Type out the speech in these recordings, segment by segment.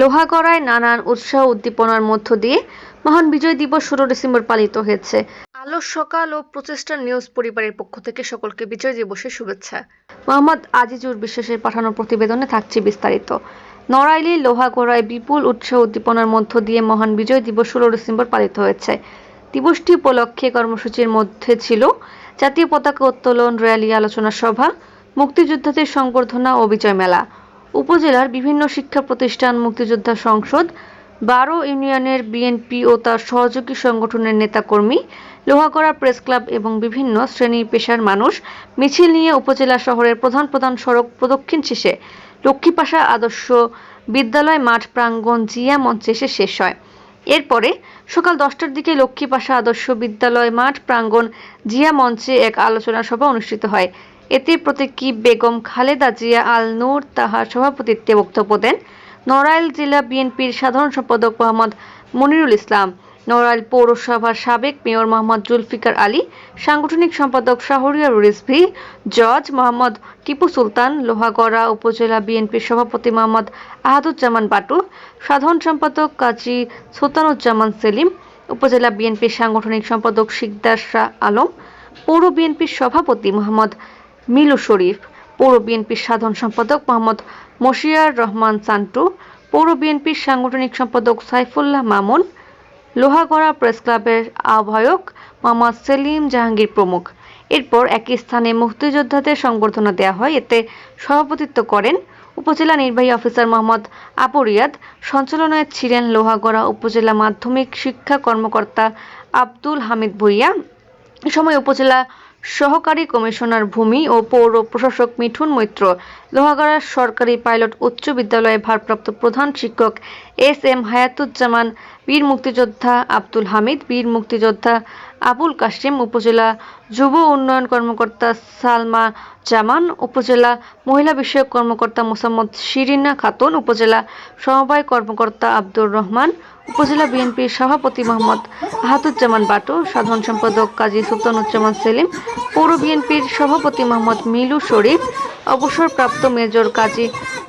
লোহাগড়ায় নানান উৎসাহ উদ্দীপনার মধ্য দিয়ে মহান বিজয় দিবস ষোলো ডিসেম্বর পালিত হয়েছে। আলো, সকাল ও প্রচেষ্টা নিউজ পরিবারের পক্ষ থেকে সকলকে বিজয় দিবসের শুভেচ্ছা। মোহাম্মদ আজিজুর বিশ্বাসের পাঠানো প্রতিবেদনে থাকছে বিস্তারিত। নড়াইলে লোহাগড়ায় বিপুল উৎসাহ উদ্দীপনার মধ্য দিয়ে মহান বিজয় দিবস ষোলো ডিসেম্বর পালিত হয়েছে। দিবসটি উপলক্ষে কর্মসূচির মধ্যে ছিল জাতীয় পতাকা উত্তোলন, র্যালি, আলোচনা সভা, মুক্তিযোদ্ধাদের সংবর্ধনা ও বিজয় মেলা। উপজেলার বিভিন্ন শিক্ষা প্রতিষ্ঠান, মুক্তিযোদ্ধা সংসদ, বারো ইউনিয়নের বিএনপি ও তার সহযোগী সংগঠনের নেতাকর্মী, লোহাগড়া প্রেস ক্লাব এবং বিভিন্ন শ্রেণি পেশার মানুষ মিছিল নিয়ে উপজেলা শহরের প্রধান প্রধান সড়ক প্রদক্ষিণ শেষে লক্ষ্মীপাশা আদর্শ বিদ্যালয় মাঠ প্রাঙ্গণ জিয়া মঞ্চে এসে শেষ হয়। এরপরে সকাল দশটার দিকে লক্ষ্মীপাশা আদর্শ বিদ্যালয় মাঠ প্রাঙ্গণ জিয়া মঞ্চে এক আলোচনা সভা অনুষ্ঠিত হয়। এতে প্রতীকী বেগম খালেদা জিয়া আল নূর তাহার সভাপতিত্বে বক্তব্য দেন নড়াইল জেলা বিএনপির সাধারণ সম্পাদক মোহাম্মদ মনিরুল ইসলাম, নড়াইল পৌরসভার সাবেক মেয়র মোহাম্মদ জুলফিকার আলী, সাংগঠনিক সম্পাদক শাহরিয়ার রিজভি, জজ মোহাম্মদ টিপু সুলতান, লোহাগড়া উপজেলা বিএনপির সভাপতি মোহাম্মদ আহাদুজ্জামান বাটু, সাধারণ সম্পাদক কাজী সুলতানুজ্জামান সেলিম, উপজেলা বিএনপির সাংগঠনিক সম্পাদক শিকদার শাহ আলম, পৌর বিএনপির সভাপতি মোহাম্মদ মিলু শরীফ, পৌর বিএনপির সাধারণ সম্পাদক মোহাম্মদ মশিয়ার রহমান সান্টু পৌর বিএনপির সাংগঠনিক সম্পাদক সাইফুল্লাহ মামুন, লোহাগড়া প্রেস ক্লাবের আহ্বায়ক মোহাম্মদ সেলিম জাহাঙ্গীর প্রমুখ। এরপর একই স্থানে মুক্তিযোদ্ধাদের সংবর্ধনা দেওয়া হয়, এতে সভাপতিত্ব করেন উপজেলা নির্বাহী অফিসার মোহাম্মদ আবু রিয়াদ, সঞ্চালনায় ছিলেন লোহাগড়া উপজেলা মাধ্যমিক শিক্ষা কর্মকর্তা আব্দুল হামিদ ভুইয়া। এ সময় উপজেলা সহকারী কমিশনার ভূমি ও পৌর প্রশাসক মিঠুন মৈত্র, লোহাগড়া সরকারি পাইলট উচ্চ বিদ্যালয়ের ভারপ্রাপ্ত প্রধান শিক্ষক এস এম হায়াতুজ্জামান, বীর মুক্তিযোদ্ধা আব্দুল হামিদ, বীর মুক্তিযোদ্ধা আবুল কাশিম উপজেলা যুব উন্নয়ন কর্মকর্তা সালমা জামান, উপজেলা মহিলা বিষয়ক কর্মকর্তা মোসাম্মদ শিরিনা খাতুন, উপজেলা সমবায় কর্মকর্তা আব্দুর রহমান, উপজেলা বিএনপির সভাপতি মোহাম্মদ আহাতুজ্জামান বাটু, সাধারণ সম্পাদক কাজী সুলতানুজ্জামান সেলিম, পৌর বিএনপির সভাপতি মোহাম্মদ মিলু শরীফ, অবসরপ্রাপ্ত মেজর কাজী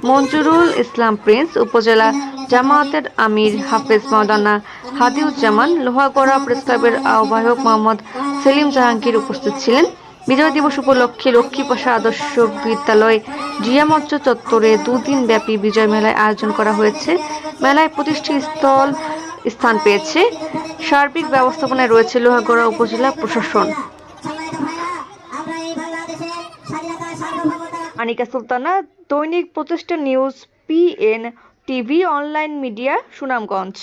মঞ্জুরুল ইসলাম প্রিন্স, উপজেলা জামায়াতের আমির হাফেজ মাওলানা হাদিউজ্জামান লোহাগড়া প্রেস ক্লাবের আহ্বায়ক মোহাম্মদ সেলিম জাহাঙ্গীর উপস্থিত ছিলেন। বিজয় দিবস উপলক্ষে লক্ষ্মীপাশা আদর্শ বিদ্যালয় জিয়া মঞ্চ চত্বরে দুদিন ব্যাপী বিজয় মেলায় আয়োজন করা হয়েছে। মেলায় পঁচিশটি স্থল স্থান পেয়েছে। সার্বিক ব্যবস্থাপনায় রয়েছে লোহাগড়া উপজেলা প্রশাসন। Anika Sultana, Dainik Procheshta news, PN TV, online media, Sunamganj.